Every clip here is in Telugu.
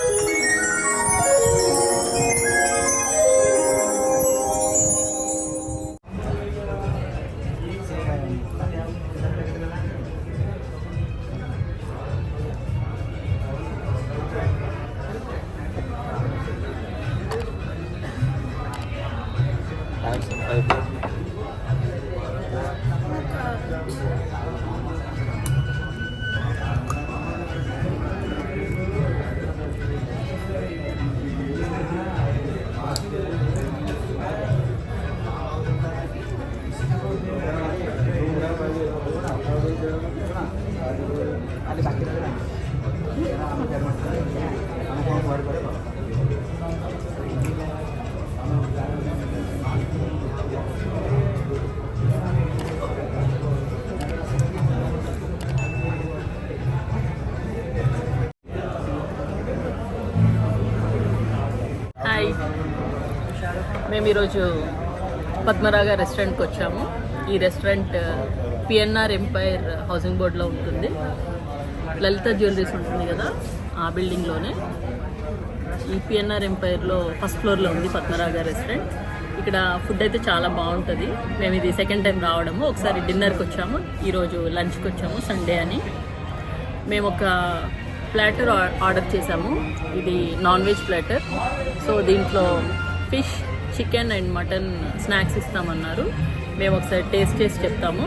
Bye. మేము ఈరోజు పద్మరాగ రెస్టారెంట్కి వచ్చాము. ఈ రెస్టారెంట్ పిఎన్ఆర్ ఎంపైర్ హౌసింగ్ బోర్డ్లో ఉంటుంది. లలిత జ్యువెలరీస్ ఉంటుంది కదా ఆ బిల్డింగ్లోనే. ఈ పిఎన్ఆర్ ఎంపైర్లో ఫస్ట్ ఫ్లోర్లో ఉంది పద్మరాగ రెస్టారెంట్. ఇక్కడ ఫుడ్ అయితే చాలా బాగుంటుంది. మేము ఇది సెకండ్ టైం రావడము. ఒకసారి డిన్నర్కి వచ్చాము. ఈరోజు లంచ్కి వచ్చాము సండే అని. మేము ఒక ప్లాటర్ ఆర్డర్ చేసాము. ఇది నాన్ వెజ్ ప్లాటర్. సో దీంట్లో fish chicken and mutton snacks ఇస్తామన్నారు. మేము ఒకసారి టేస్ట్ చేసి చెప్తాము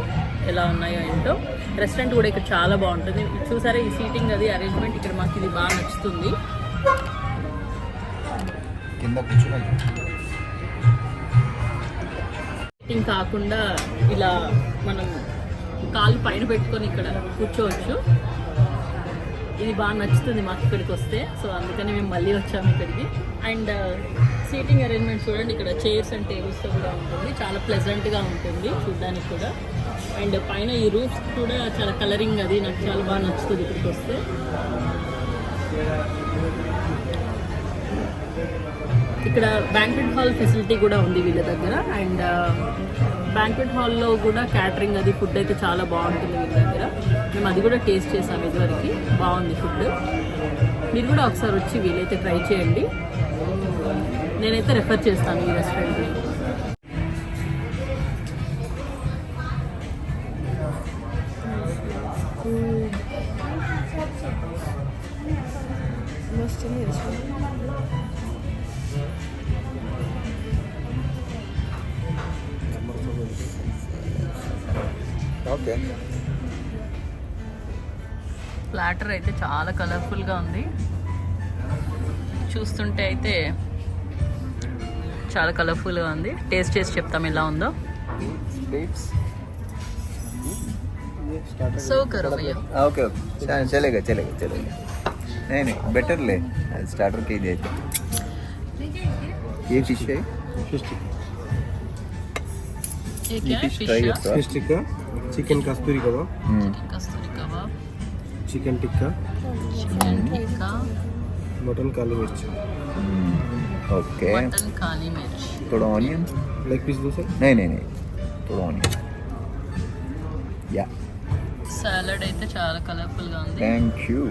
ఎలా ఉన్నాయో ఏంటో. రెస్టారెంట్ కూడా ఇక్కడ చాలా బాగుంటుంది. చూసారా ఈ సీటింగ్ అది అరేంజ్మెంట్ ఇక్కడ మాకు ఇది బాగా నచ్చుతుంది. సీటింగ్ కాకుండా ఇలా మనం కాలు పైన పెట్టుకొని ఇక్కడ కూర్చోవచ్చు. ఇది బాగా నచ్చుతుంది మాకు ఇక్కడికి వస్తే. సో అందుకని మేము మళ్ళీ వచ్చాము ఇక్కడికి. అండ్ సీటింగ్ అరేంజ్మెంట్ చూడండి ఇక్కడ చైర్స్ అండ్ టేబుల్స్తో కూడా ఉంటుంది. చాలా ప్లెజెంట్గా ఉంటుంది చూడడానికి కూడా. అండ్ పైన ఈ రూఫ్ కూడా చాలా కలరింగ్ అది. నాకు చాలా బాగా నచ్చుతుంది ఇక్కడికి వస్తే. ఇక్కడ బ్యాంక్వెట్ హాల్ ఫెసిలిటీ కూడా ఉంది వీళ్ళ దగ్గర. అండ్ బ్యాంక్వెట్ హాల్లో కూడా క్యాటరింగ్ అది ఫుడ్ అయితే చాలా బాగుంటుంది వీళ్ళ దగ్గర. మేము అది కూడా టేస్ట్ చేసాము ఇదివరకు. బాగుంది ఫుడ్. మీరు కూడా ఒకసారి వచ్చి వీలైతే ట్రై చేయండి. నేనైతే రెఫర్ చేస్తాను ఈ రెస్టారెంట్ని ఓకే ప్లాటర్ అయితే చాలా కలర్ఫుల్గా ఉంది. చూస్తుంటే అయితే చాలా కలర్ఫుల్గా ఉంది. టేస్ట్ చేసి చెప్తాం ఎలా ఉందో. ఓకే బెటర్ లే. అయితే చికెన్ కస్తూరి కదా chicken kasturi kebab hmm kasturi kebab chicken tikka chicken tikka mutton काली मिर्च हम्म, ओके मटन काली मिर्च थोड़ा ऑनियन लेग पीस दो सर नहीं नहीं नहीं थोड़ा ऑनियन या సాలడ్ అయితే చాలా కలర్ఫుల్ గా ఉంది thank you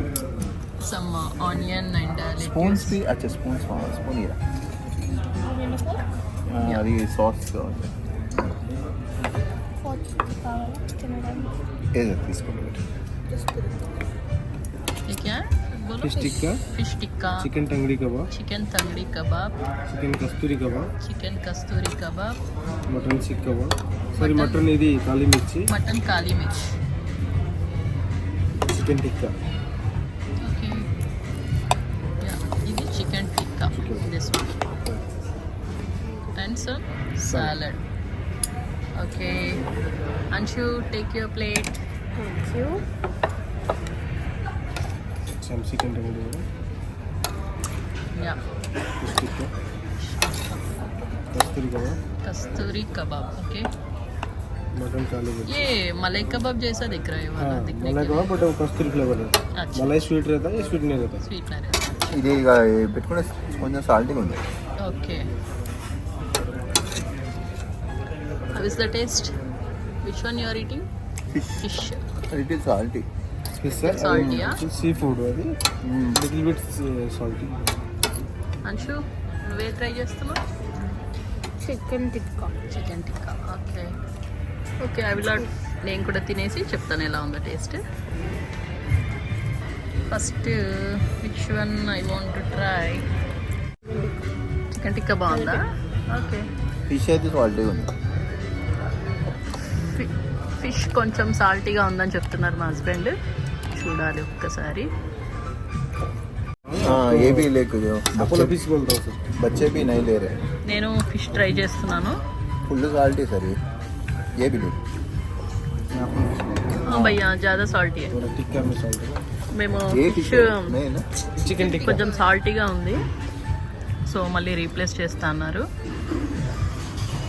some onion and spoon भी अच्छा स्पून स्पून ये అది సాస్ ఏదో తీసుకోండి क्या बोलो Fish tikka. Fish tikka chicken tangdi kebab chicken tangdi kebab chicken kasturi kebab chicken kasturi kebab mutton seekh kebab sorry Mutton. Mutton ఇది కాళీ మిర్చి मटन काली मिर्च చికెన్ టిక్కా ఓకే యా ఇది chicken tikka Chicken. This one and some salad okay Anshu take your plate some chicken some chicken removal. Yeah. Kasturi kebab. Kasturi kebab. Okay. Mutton काली ये मलाई कबाब जैसा दिख रहा है वाला हाँ, दिखने मलाई कबाब बट वो कस्तूरी फ्लेवर है अच्छा। मलाई स्वीट रहता है ये स्वीट नहीं रहता स्वीट नहीं रहता ఇది ఇక పెట్టుకునే కొంచెం సాల్టీ ఉంది okay how is the taste which one you are eating fish it is salty fish సాల్టీయా sea food అది. లిటిల్ బిట్ సాల్టీ అంశు నువ్వే ట్రై చేస్తున్నావు? Chicken tikka chicken tikka okay okay అవి నేను కూడా తినేసి చెప్తాను ఎలా ఉందో taste first which one I want to try chicken tikka బాగుందా? ఓకే ఫిష్ అయితే సాల్టీ ఉంది. ఫిష్ కొంచెం సాల్టీగా ఉందని చెప్తున్నారు మా హస్బెండ్ చూడాలి ఒక్కసారి. నేను ఫిష్ ట్రై చేస్తున్నాను. ఫుల్ సాల్టీ సరే భయ్యా సాల్టీ. మేము చికెన్ కొంచెం సాల్టీగా ఉంది. సో మళ్ళీ రీప్లేస్ చేస్తా అన్నారు.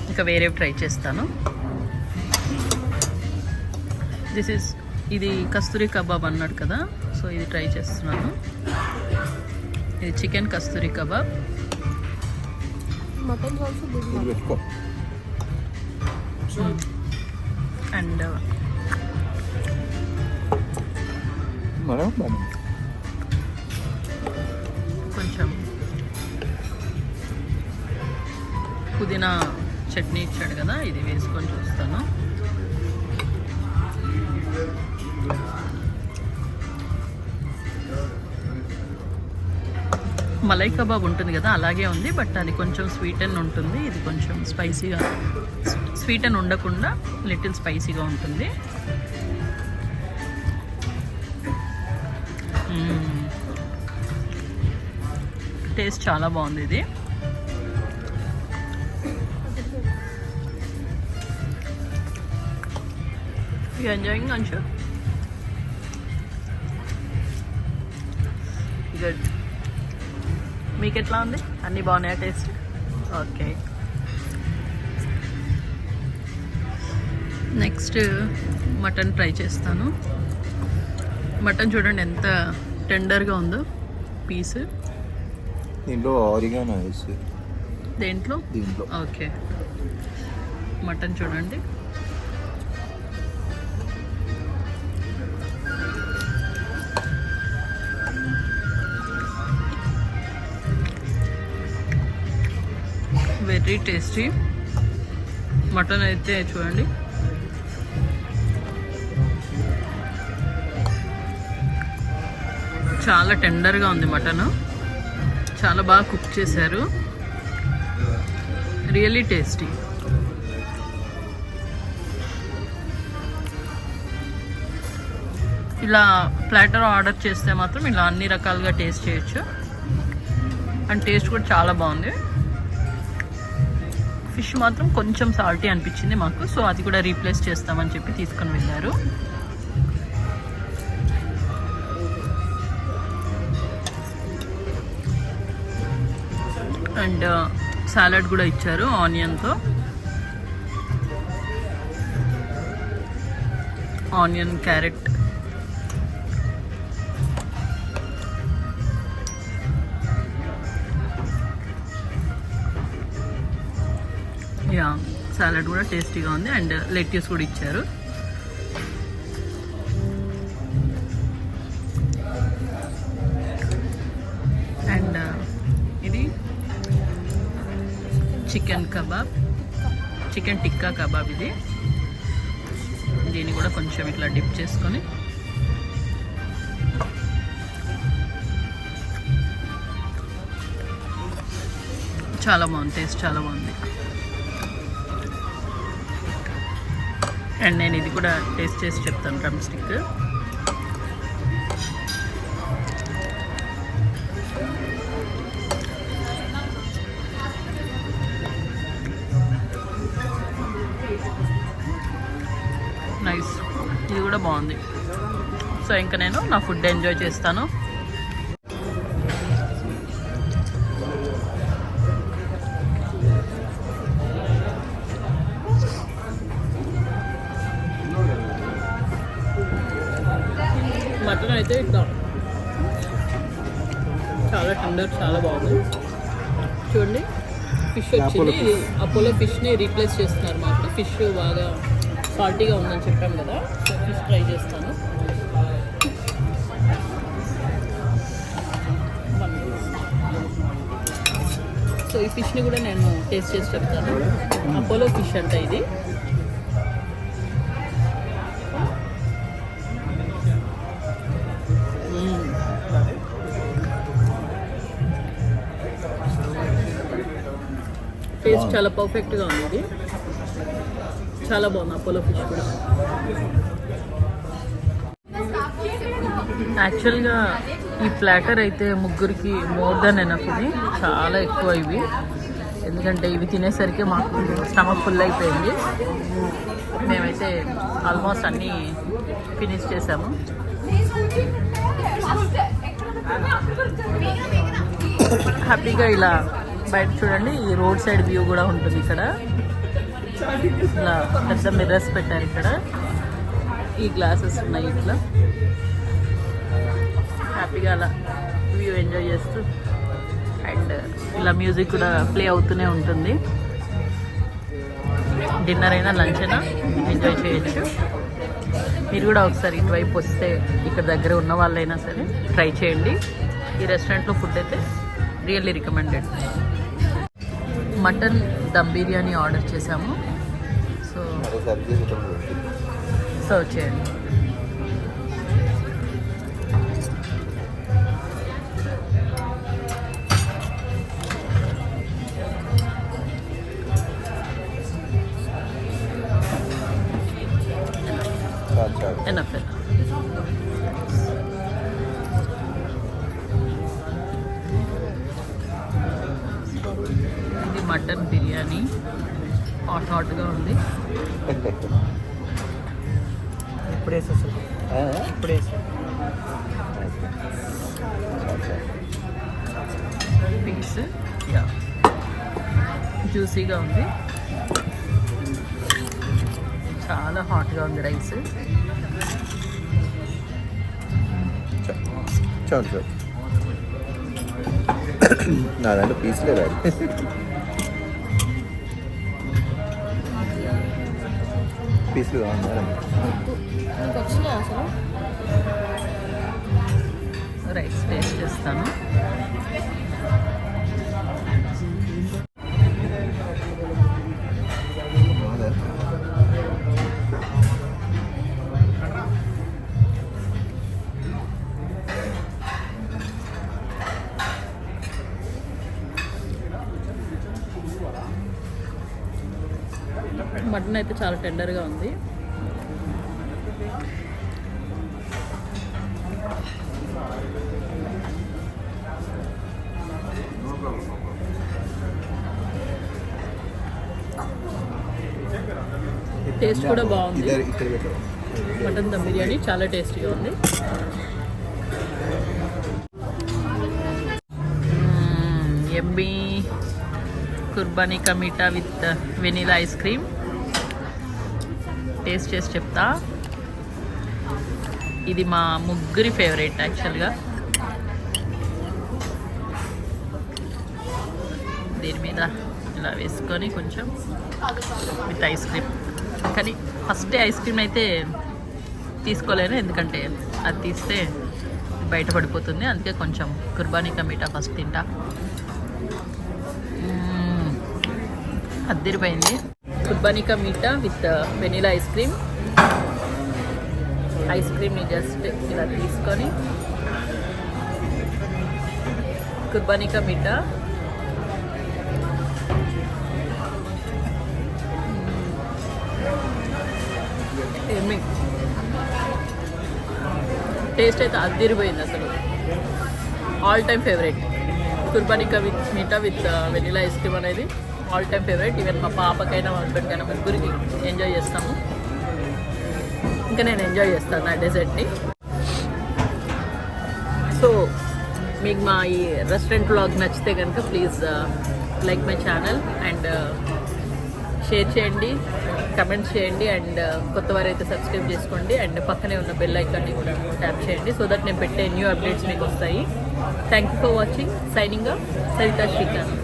ఇంకా వేరే ట్రై చేస్తాను. దిస్ ఈస్ ఇది కస్తూరి కబాబ్ అన్నాడు కదా సో ఇది ట్రై చేస్తున్నాను. ఇది చికెన్ కస్తూరి కబాబ్. అండ్ మనం కొంచెం పుదీనా చట్నీ ఇచ్చాడు కదా ఇది వేసుకొని చూస్తాను. మలై కబాబ్ ఉంటుంది కదా అలాగే ఉంది బట్ అది కొంచెం స్వీట్ అండ్ ఉంటుంది. ఇది కొంచెం స్పైసీగా స్వీట్ అండ్ ఉండకుండా లిటిల్ స్పైసీగా ఉంటుంది. టేస్ట్ చాలా బాగుంది ఇది. ఎంజాయింగ్ అంశు గుడ్ మీకు ఎట్లా ఉంది? అన్నీ బాగున్నాయా taste? Okay. Next mutton try చేస్తాను. మటన్ చూడండి ఎంత టెండర్గా ఉందో పీస్. దీంట్లో ఆరిగానో దేంట్లో? దీంట్లో. ఓకే. మటన్ చూడండి. Very tasty. మటన్ అయితే చూడండి. చాలా టెండర్గా ఉంది మటన్. చాలా బాగా కుక్ చేశారు. Really tasty. ఇలా ప్లాటర్ ఆర్డర్ చేస్తే మాత్రం ఇలా అన్ని రకాలుగా టేస్ట్ చేయొచ్చు. అండ్ టేస్ట్ కూడా చాలా బాగుంది. ఫిష్ మాత్రం కొంచెం సాల్టీ అనిపించింది మాకు. సో అది కూడా రీప్లేస్ చేస్తామని చెప్పి తీసుకొని వెళ్ళారు. అండ్ సాలడ్ కూడా ఇచ్చారు ఆనియన్తో. ఆనియన్ క్యారెట్ యా సాలడ్ కూడా టేస్టీగా ఉంది అండ్ లెట్యూస్ కూడా ఇచ్చారు. అండ్ uh, ఇది chicken kebab chicken tikka kebab ఇది. దీన్ని కూడా కొంచెం ఇట్లా డిప్ చేసుకొని. చాలా బాగుంది టేస్ట్ చాలా బాగుంది. అండ్ నేను ఇది కూడా టేస్ట్ చేసి చెప్తాను డ్రమ్ స్టిక్. నైస్ ఇది కూడా బాగుంది. సో ఇంకా నేను నా ఫుడ్ ఎంజాయ్ చేస్తాను. అయితే ఇద్దాం చాలా టెండర్ చాలా బాగుంది. చూడండి ఫిష్ వచ్చింది. అపోలో ఫిష్ని రీప్లేస్ చేస్తున్నారు మాకు ఫిష్ బాగా సాల్టీగా ఉందని చెప్పాం కదా. సో ఫిష్ ట్రై చేస్తాను. సో ఈ ఫిష్ని కూడా నేను టేస్ట్ చేసి చెప్తాను. అపోలో ఫిష్ అంట ఇది. చాలా పర్ఫెక్ట్గా ఉంది ఇది. చాలా బాగుంది అపోలో ఫిష్ కూడా. యాక్చువల్గా ఈ ప్లాటర్ అయితే ముగ్గురికి మోర్ దెన్ ఎనఫ్ ఇది. చాలా ఎక్కువ ఇవి. ఎందుకంటే ఇవి తినేసరికి మాకు స్టమక్ ఫుల్ అయిపోయింది. మేమైతే ఆల్మోస్ట్ అన్నీ ఫినిష్ చేసాము. హ్యాపీగా ఇలా బయట చూడండి ఈ రోడ్ సైడ్ వ్యూ కూడా ఉంటుంది ఇక్కడ. ఇట్లా పెద్ద మిర్రర్స్ పెట్టారు ఇక్కడ. ఈ గ్లాసెస్ ఉన్నాయి ఇట్లా. హ్యాపీగా అలా వ్యూ ఎంజాయ్ చేస్తూ అండ్ ఇలా మ్యూజిక్ కూడా ప్లే అవుతూనే ఉంటుంది. డిన్నర్ అయినా లంచ్ అయినా ఎంజాయ్ చేయొచ్చు. మీరు కూడా ఒకసారి ఇటువైపు వస్తే ఇక్కడ దగ్గర ఉన్న వాళ్ళైనా సరే ట్రై చేయండి. ఈ రెస్టారెంట్లో ఫుడ్ అయితే really recommended. Mutton dum biryani order చేసాము సో సర్వ్ చేయండి. చాలు చాలు. మటన్ బిర్యానీ. హాట్ హాట్గా ఉంది. ఇప్పుడు? ఇప్పుడు పీస్ యా జ్యూసీగా ఉంది. చాలా హాట్గా ఉంది రైస్. చాలు చాలు నా దాంట్లో పీస్లే రాదు పీస్లు కావాలి నీకు వచ్చినాయి అసలు? రైస్ టేస్ట్ చేస్తాను. మటన్ అయితే చాలా టెండర్గా ఉంది. టేస్ట్ కూడా బాగుంది. మటన్ దమ్ బిర్యానీ చాలా టేస్టీగా ఉంది. ఎమ్మీ కుర్బానీ కమీటా with vanilla ice cream taste చేసి చెప్తా. ఇది మా ముగ్గురి ఫేవరెట్ యాక్చువల్గా. దీని మీద ఇలా వేసుకొని కొంచెం విత్ ఐస్ క్రీమ్. కానీ ఫస్ట్ ఐస్ క్రీమ్ అయితే తీసుకోలేను ఎందుకంటే అది తీస్తే బయటపడిపోతుంది. అందుకే కొంచెం కుర్బానీకా మీట ఫస్ట్ తింటా. అద్దరిపోయింది. కుర్బానికా మీఠా with vanilla ice cream ice క్రీమ్ని జస్ట్ ఇలా తీసుకొని కుర్బానికా కమీటా ఏమి టేస్ట్ అయితే అద్దిరిపోయింది అసలు. ఆల్ టైమ్ ఫేవరెట్ కుర్బానికా విత్ మీటా విత్ వెనీలా ఐస్ క్రీమ్ అనేది. ఆల్ టైమ్ ఫేవరెట్ ఈవెన్ మా పాపకైనా మా హస్బెండ్కైనా ముగ్గురికి ఎంజాయ్ చేస్తాము. ఇంకా నేను ఎంజాయ్ చేస్తాను నా. డెజర్ట్ని సో మీకు మా ఈ రెస్టారెంట్ బ్లాగ్ నచ్చితే కనుక please like my channel and share చేయండి కమెంట్ చేయండి అండ్ uh, కొత్త వారైతే సబ్స్క్రైబ్ చేసుకోండి అండ్ పక్కనే ఉన్న బెల్ ఐకాన్ని కూడా ట్యాప్ చేయండి సో దట్ నేను పెట్టే న్యూ అప్డేట్స్ మీకు వస్తాయి. Thank you for watching signing Saritha Srikanth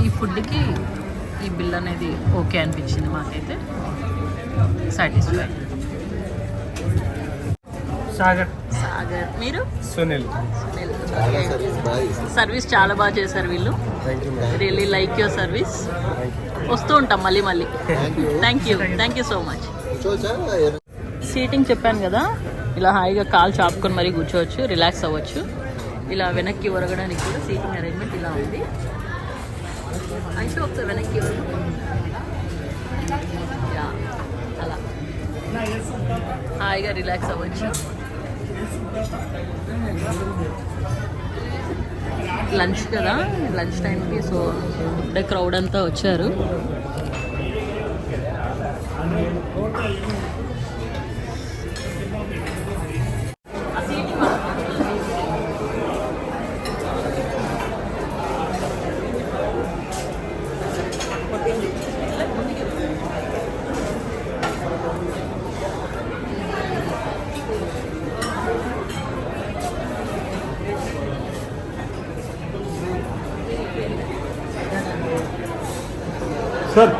ఈ ఫుడ్కి ఈ బిల్ అనేది ఓకే అనిపించింది మాకైతే. సాటిస్ఫై సాగర్. సాగర్. మీరు? సునీల్. సునీల్. చాలా సర్వీస్ చాలా బాగా చేశారు వీళ్ళు. రియల్లీ లైక్ యువర్ సర్వీస్ వస్తూ ఉంటాం మళ్ళీ మళ్ళీ. Thank you thank you so much seating చెప్పాను కదా. ఇలా హాయిగా కాలు చాపుకొని మరీ కూర్చోవచ్చు రిలాక్స్ అవ్వచ్చు. ఇలా వెనక్కి ఒరగడానికి కూడా సీటింగ్ అరేంజ్మెంట్ ఇలా ఉంది. అయితే ఒకసారి వెనక్కి యా, అలా. హాయిగా రిలాక్స్ అవ్వచ్చు. లంచ్ కదా లంచ్ టైంకి సో పెద్ద క్రౌడ్ అంతా వచ్చారు. సార్